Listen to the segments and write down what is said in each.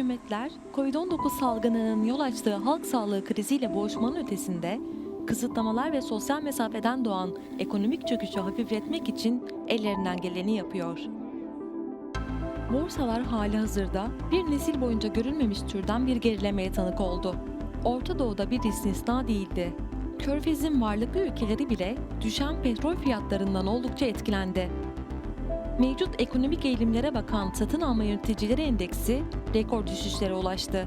Hükümetler, Covid-19 salgınının yol açtığı halk sağlığı kriziyle boğuşmanın ötesinde, kısıtlamalar ve sosyal mesafeden doğan ekonomik çöküşü hafifletmek için ellerinden geleni yapıyor. Borsalar hali hazırda bir nesil boyunca görülmemiş türden bir gerilemeye tanık oldu. Orta Doğu'da bir istisna değildi. Körfez'in varlıklı ülkeleri bile düşen petrol fiyatlarından oldukça etkilendi. Mevcut ekonomik eğilimlere bakan satın alma yöneticileri endeksi rekor düşüşlere ulaştı.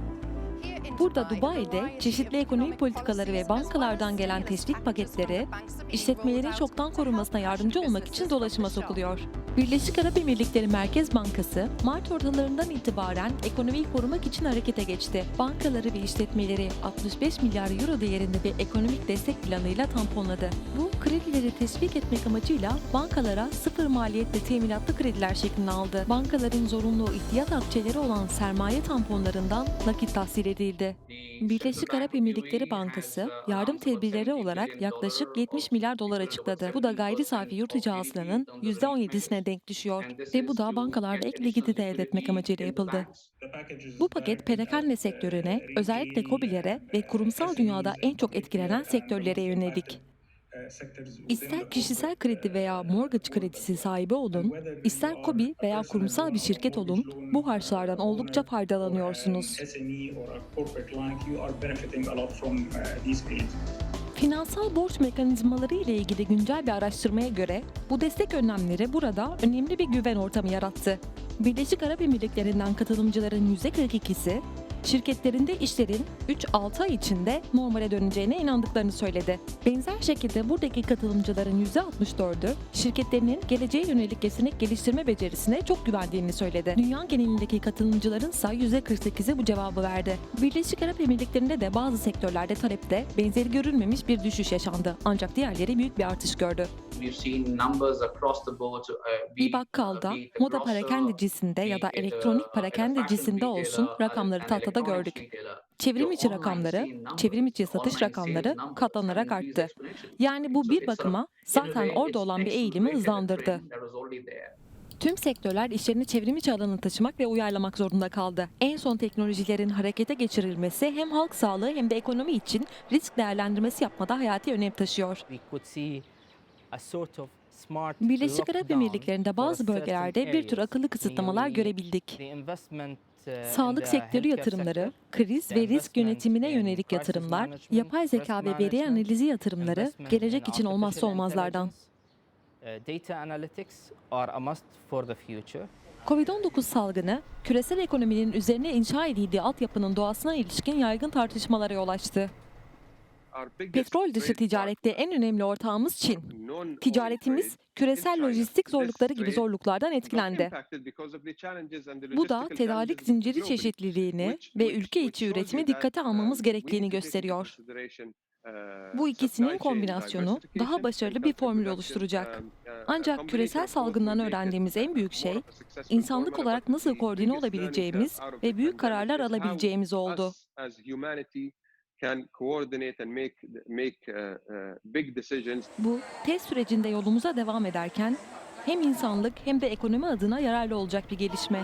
Burada Dubai'de çeşitli ekonomi politikaları ve bankalardan gelen teşvik paketleri işletmelerin çoktan korunmasına yardımcı olmak için dolaşıma sokuluyor. Birleşik Arap Emirlikleri Merkez Bankası, Mart ortalarından itibaren ekonomiyi korumak için harekete geçti. Bankaları ve işletmeleri 65 milyar euro değerinde bir ekonomik destek planıyla tamponladı. Bu kredileri teşvik etmek amacıyla bankalara sıfır maliyetle teminatlı krediler şeklinde aldı. Bankaların zorunlu ihtiyat akçeleri olan sermaye tamponlarından nakit tahsil edildi. Birleşik Arap Emirlikleri Bankası yardım tedbirleri olarak yaklaşık 70 milyar dolar açıkladı. Bu da gayri safi yurt ticaretinin %17'sine denk düşüyor ve bu da bankalarda ek likidite elde etmek amacıyla yapıldı. Bu paket perakende sektörüne, özellikle COBİ'lere ve kurumsal dünyada en çok etkilenen sektörlere yönelik. İster kişisel kredi veya mortgage kredisi sahibi olun, ister kobi veya kurumsal bir şirket olun, bu harçlardan oldukça faydalanıyorsunuz. Finansal borç mekanizmaları ile ilgili güncel bir araştırmaya göre bu destek önlemleri burada önemli bir güven ortamı yarattı. Birleşik Arap Emirlikleri'nden katılımcıların %42'si şirketlerinde işlerin 3-6 ay içinde normale döneceğine inandıklarını söyledi. Benzer şekilde buradaki katılımcıların %64'ü şirketlerinin geleceğe yönelik yetenek geliştirme becerisine çok güvendiğini söyledi. Dünya genelindeki katılımcıların ise %48'i bu cevabı verdi. Birleşik Arap Emirlikleri'nde de bazı sektörlerde talepte benzeri görülmemiş bir düşüş yaşandı. Ancak diğerleri büyük bir artış gördü. Bir bakkalda, moda parakendecisinde ya da elektronik parakendecisinde olsun rakamları tahtada gördük. Çevrim içi rakamları, çevrim içi satış rakamları katlanarak arttı. Yani bu bir bakıma zaten orada olan bir eğilimi hızlandırdı. Tüm sektörler işlerini çevrim içi alana taşımak ve uyarlamak zorunda kaldı. En son teknolojilerin harekete geçirilmesi hem halk sağlığı hem de ekonomi için risk değerlendirmesi yapmada hayati önem taşıyor. Birleşik Arap Emirlikleri'nde bazı bölgelerde bir tür akıllı kısıtlamalar görebildik. Sağlık sektörü yatırımları, kriz ve risk yönetimine yönelik yatırımlar, yapay zeka ve veri analizi yatırımları gelecek için olmazsa olmazlardan. Covid-19 salgını, küresel ekonominin üzerine inşa edildiği altyapının doğasına ilişkin yaygın tartışmalara yol açtı. Petrol dışı ticarette en önemli ortağımız Çin. Ticaretimiz küresel lojistik zorlukları gibi zorluklardan etkilendi. Bu da tedarik zinciri çeşitliliğini ve ülke içi üretimi dikkate almamız gerektiğini gösteriyor. Bu ikisinin kombinasyonu daha başarılı bir formül oluşturacak. Ancak küresel salgından öğrendiğimiz en büyük şey, insanlık olarak nasıl koordine olabileceğimiz ve büyük kararlar alabileceğimiz oldu. Bu test sürecinde yolumuza devam ederken hem insanlık hem de ekonomi adına yararlı olacak bir gelişme.